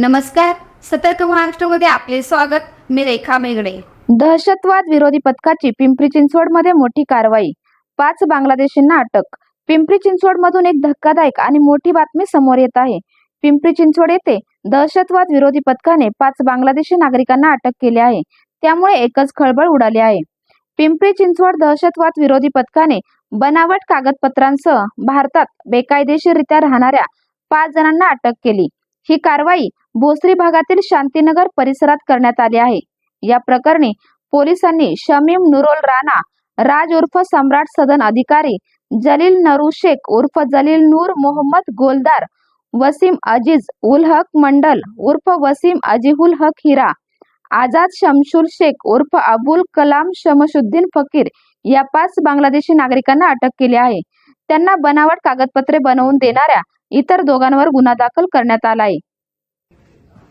नमस्कार. सतर्क महाराष्ट्रमध्ये आपले स्वागत. मी रेखा मेगडे दहशतवाद विरोधी पथकाची पिंपरी चिंचवडमध्ये मोठी कारवाई. पाच बांगलादेशींना अटक. पिंपरी चिंचवडमधून एक धक्कादायक आणि मोठी बातमी समोर येत आहे. पिंपरी चिंचवड येथे दहशतवाद विरोधी पथकाने पाच बांगलादेशी नागरिकांना अटक केली आहे. त्यामुळे एकच खळबळ उडाली आहे. पिंपरी चिंचवड दहशतवाद विरोधी पथकाने बनावट कागदपत्रांसह भारतात बेकायदेशीररित्या राहणाऱ्या पाच जणांना अटक केली. ही कारवाई भोसरी भागातील शांतीनगर परिसरात करण्यात आली आहे. या प्रकरणी पोलिसांनी शमीम नुरोल राणा राज उर्फ सम्राट सदन अधिकारी जलील नरू शेख उर्फ जलील नूर मोहम्मद गोलदार वसीम अजीज उल हक मंडल उर्फ वसीम अजीहुल हक हिरा आझाद शमशुल शेख उर्फ अबुल कलाम शमशुद्दीन फकीर या पाच बांगलादेशी नागरिकांना अटक केली आहे. त्यांना बनावट कागदपत्रे बनवून देणाऱ्या इतर दोघांवर गुन्हा दाखल करण्यात आला आहे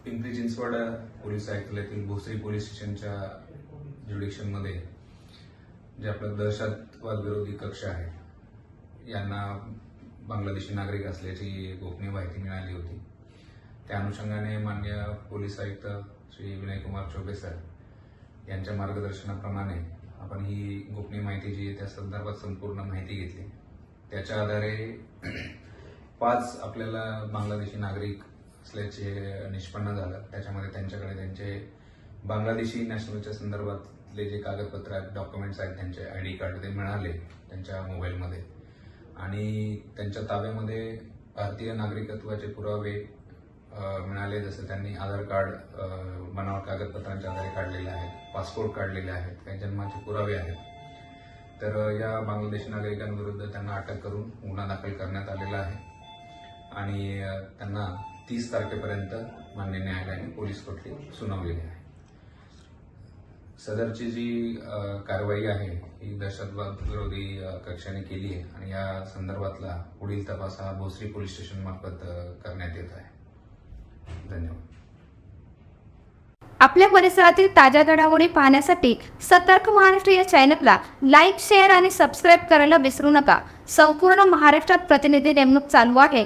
पिंपरी चिंचवड पोलीस आयुक्तालयातील भोसरी पोलीस स्टेशनच्या ज्युडिक्शनमध्ये जे आपलं दहशतवाद विरोधी कक्ष आहे यांना बांगलादेशी नागरिक असल्याची गोपनीय माहिती मिळाली होती. त्या अनुषंगाने मान्य पोलीस आयुक्त श्री विनयकुमार चौबे सर यांच्या मार्गदर्शनाप्रमाणे आपण ही गोपनीय माहिती जी आहे त्या संदर्भात संपूर्ण माहिती घेतली त्याच्या आधारे पाच आपल्याला बांगलादेशी नागरिक असल्याचे निष्पन्न झालं. त्याच्यामध्ये त्यांच्याकडे त्यांचे बांगलादेशी नॅशनलच्या संदर्भातले जे कागदपत्र आहेत डॉक्युमेंट्स आहेत त्यांचे आय डी कार्ड ते मिळाले त्यांच्या मोबाईलमध्ये. आणि त्यांच्या ताब्यामध्ये भारतीय नागरिकत्वाचे पुरावे मिळाले. जसं त्यांनी आधार कार्ड बनावट कागदपत्रांच्या आधारे काढलेले आहेत पासपोर्ट काढलेले आहेत काही जन्माचे पुरावे आहेत. तर या बांगलादेशी नागरिकांविरुद्ध त्यांना अटक करून गुन्हा दाखल करण्यात आलेला आहे. आणि त्यांना तीस तारखेपर्यंत मान्य न्यायालयाने पोलीस कोठडी सुनावलेली आहे. सदरची जी कारवाई आहे ही दहशतवाद विरोधी कक्षाने केली आहे आणि या संदर्भातला पुढील तपास हा भोसरी पोलीस स्टेशन मार्फत करण्यात येत आहे. धन्यवाद. आपल्या परिसरातील ताज्या घडामोडी पाहण्यासाठी सतर्क महाराष्ट्र या चॅनलला लाईक शेअर आणि सबस्क्राईब करायला विसरू नका. संपूर्ण महाराष्ट्रात प्रतिनिधी नेमणूक चालू आहे.